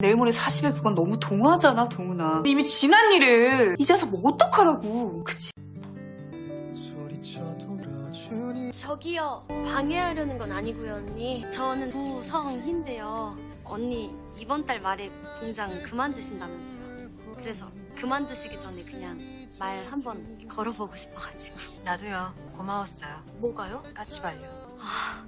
내일 모레 40일 그건 너무 동화잖아 동훈아 이미 지난 일을 이제 와서 뭐 어떡하라고 그치? 저기요 방해하려는 건 아니고요 언니 저는 구성희인데요 언니 이번 달 말에 공장 그만두신다면서요 그래서 그만두시기 전에 그냥 말 한번 걸어보고 싶어가지고 나도요. 고마웠어요. 뭐가요? 까치발려. 아,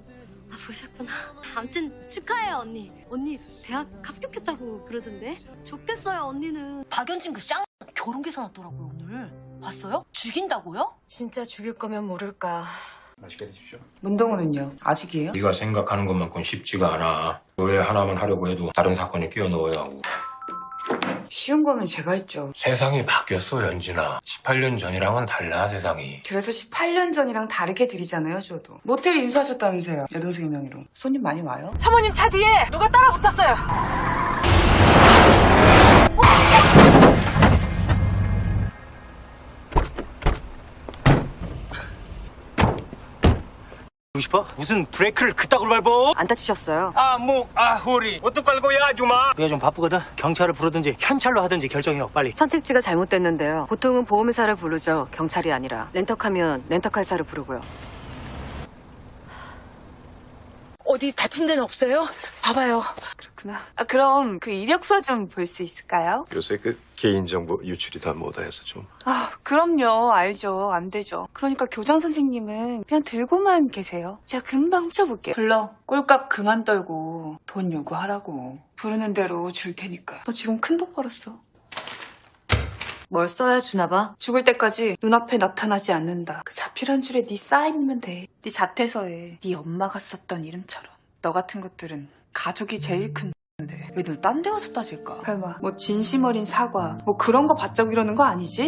아, 보셨구나 암튼 축하해요 언니 언니 대학 합격했다고 그러던데 좋겠어요 언니는 박연진 그 쌍 결혼 계산 왔더라고요 오늘. 봤어요? 죽인다고요? 진짜 죽일 거면 모를까. 맛있게 드십시오. 문동훈은요? 아직이에요? 네가 생각하는 것만큼 쉽지가 않아. 왜 하나만 하려고 해도 다른 사건에 끼워 넣어야 하고. 쉬운 거면 제가 했죠 세상이 바뀌었어, 연진아. 18년 전이랑은 달라, 세상이. 그래서 18년 전이랑 다르게 드리잖아요 저도 모텔 인수하셨다면서요 여동생의 명의로 손님 많이 와요? 사모님 차 뒤에 누가 따라 붙었어요. 싶어? 무슨 브레이크를 그따구로 밟어? 안 다치셨어요? 아, 목, 아, 허리. 어떡 깔고야, 주마. 내가 좀 바쁘거든. 경찰을 부르든지 현찰로 하든지 결정해요, 빨리. 선택지가 잘못됐는데요. 보통은 보험회사를 부르죠. 경찰이 아니라. 렌터카면 렌터카 회사를 부르고요. 어디 다친 데는 없어요? 봐봐요. 그렇구나. 아, 그럼 그 이력서 좀 볼 수 있을까요? 요새 그 개인정보 유출이 다 뭐다 해서 좀. 아 그럼요. 알죠. 안 되죠. 그러니까 교장 선생님은 그냥 들고만 계세요. 제가 금방 훔쳐볼게요. 불러. 꼴값 그만 떨고 돈 요구하라고. 부르는 대로 줄 테니까. 너 지금 큰 돈 벌었어 뭘 써야 주나 봐. 죽을 때까지 눈앞에 나타나지 않는다. 그 자필한 줄에 네 사인이면 돼. 네 자퇴서에 네 엄마가 썼던 이름처럼. 너 같은 것들은 가족이 제일 큰 데 왜 늘 딴데 와서 따질까? 설마 뭐 진심 어린 사과 뭐 그런 거 받자고 이러는 거 아니지?